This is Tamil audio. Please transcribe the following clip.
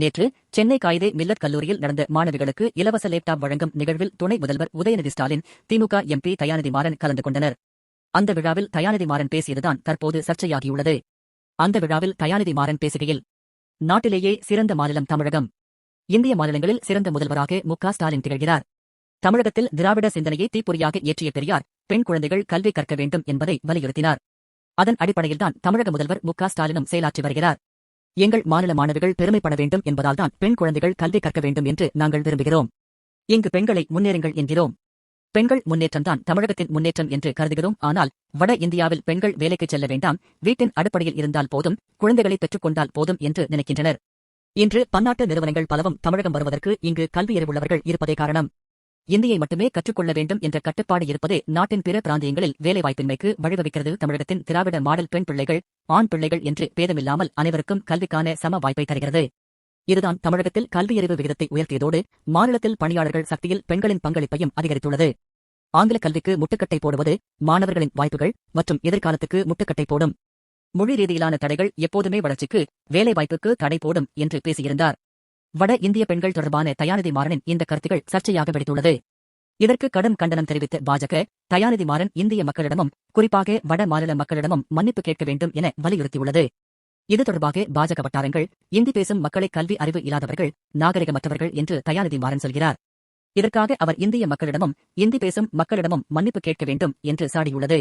நேற்று சென்னை காயிதே மில்லட் கல்லூரியில் நடந்த மாணவிகளுக்கு இலவச லேப்டாப் வழங்கும் நிகழ்வில் துணை முதல்வர் உதயநிதி ஸ்டாலின் திமுக எம்பி தயாநிதி மாறன் கலந்து கொண்டனர். அந்த விழாவில் தயாநிதி மாறன் பேசியதுதான் தற்போது சர்ச்சையாகியுள்ளது. அந்த விழாவில் தயாநிதி மாறன் பேசுகையில் நாட்டிலேயே சிறந்த மாநிலம் தமிழகம். இந்திய மாநிலங்களில் சிறந்த முதல்வராக மு ஸ்டாலின் திகழ்கிறார். தமிழகத்தில் திராவிட சிந்தனையை தீப்பொறியாக ஏற்றிய பெரியார் பெண் குழந்தைகள் கல்வி கற்க வேண்டும் என்பதை வலியுறுத்தினார். அதன் அடிப்படையில்தான் தமிழக முதல்வர் மு ஸ்டாலினும் செயலாற்றி வருகிறார். எங்கள் மாநில மாணவிகள் பெருமைப்பட வேண்டும் என்பதால்தான் பெண் குழந்தைகள் கல்வி கற்க வேண்டும் என்று நாங்கள் விரும்புகிறோம். இங்கு பெண்களை முன்னேறுங்கள் என்கிறோம். பெண்கள் முன்னேற்றம்தான் தமிழகத்தின் முன்னேற்றம் என்று கருதுகிறோம். ஆனால் வட இந்தியாவில் பெண்கள் வேலைக்கு செல்ல வேண்டாம். வீட்டின் அடிப்படையில் இருந்தால் போதும். குழந்தைகளை பெற்றுக்கொண்டால் போதும் என்று நினைக்கின்றனர். இன்று பன்னாட்டு நிறுவனங்கள் பலவும் தமிழகம் வருவதற்கு இங்கு கல்வியறிவுள்ளவர்கள் இருப்பதே காரணம். இந்தியை மட்டுமே கற்றுக்கொள்ள வேண்டும் என்ற கட்டுப்பாடு இருப்பது நாட்டின் பிற பிராந்தியங்களில் வேலைவாய்ப்பின்மைக்கு வழிவகுக்கிறது. தமிழகத்தின் திராவிட மாடல் பெண் பிள்ளைகள் ஆண் பிள்ளைகள் என்று பேதமில்லாமல் அனைவருக்கும் கல்விக்கான சம வாய்ப்பை தருகிறது. இதுதான் தமிழகத்தில் கல்வியறிவு விகிதத்தை உயர்த்தியதோடு மாநிலத்தில் பணியாளர்கள் சக்தியில் பெண்களின் பங்களிப்பையும் அதிகரித்துள்ளது. ஆங்கில கல்விக்கு முட்டுக்கட்டை போடுவது மாணவர்களின் வாய்ப்புகள் மற்றும் எதிர்காலத்துக்கு முட்டுக்கட்டை போடும். மொழி ரீதியிலான தடைகள் எப்போதுமே வளர்ச்சிக்கு வேலைவாய்ப்புக்கு தடை போடும் என்று பேசியிருந்தார். வட இந்திய பெண்கள் தொடர்பான தயாநிதி மாறனின் இந்த கருத்துகள் சர்ச்சையாக வெடித்துள்ளது. இதற்கு கடும் கண்டனம் தெரிவித்த பாஜக தயாநிதி மாறன் இந்திய மக்களிடமும் குறிப்பாக வட மாநில மக்களிடமும் மன்னிப்பு கேட்க வேண்டும் என வலியுறுத்தியுள்ளது. இது தொடர்பாக பாஜக வட்டாரங்கள் இந்தி பேசும் மக்களை கல்வி அறிவு இல்லாதவர்கள் நாகரிகமற்றவர்கள் என்று தயாநிதி மாறன் சொல்கிறார். இதற்காக அவர் இந்திய மக்களிடமும் இந்தி பேசும் மக்களிடமும் மன்னிப்பு கேட்க வேண்டும் என்று சாடியுள்ளது.